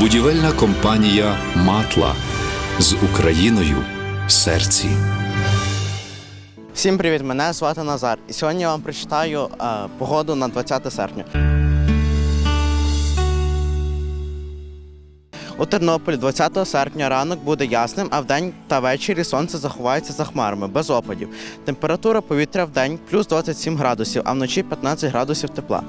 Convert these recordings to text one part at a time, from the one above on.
Будівельна компанія Матла з Україною в серці. Всім привіт! Мене звати Назар. І сьогодні я вам прочитаю е, погоду на 20 серпня. У Тернополі 20 серпня ранок буде ясним, а вдень та ввечері сонце заховається за хмарами, без опадів. Температура повітря вдень плюс 27 градусів, а вночі 15 градусів тепла.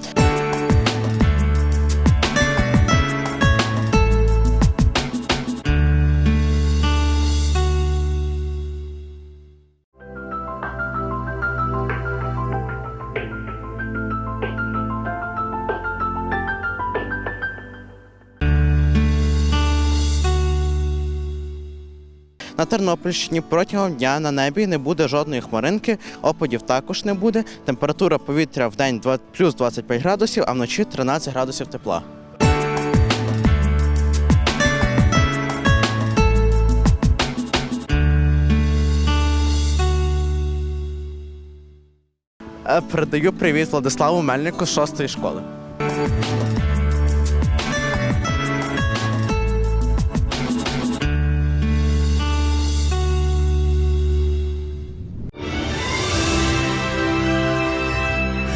На Тернопільщині протягом дня на небі не буде жодної хмаринки, опадів також не буде. Температура повітря в день плюс 25 градусів, а вночі 13 градусів тепла. Е, Передаю привіт Владиславу Мельнику з 6 школи.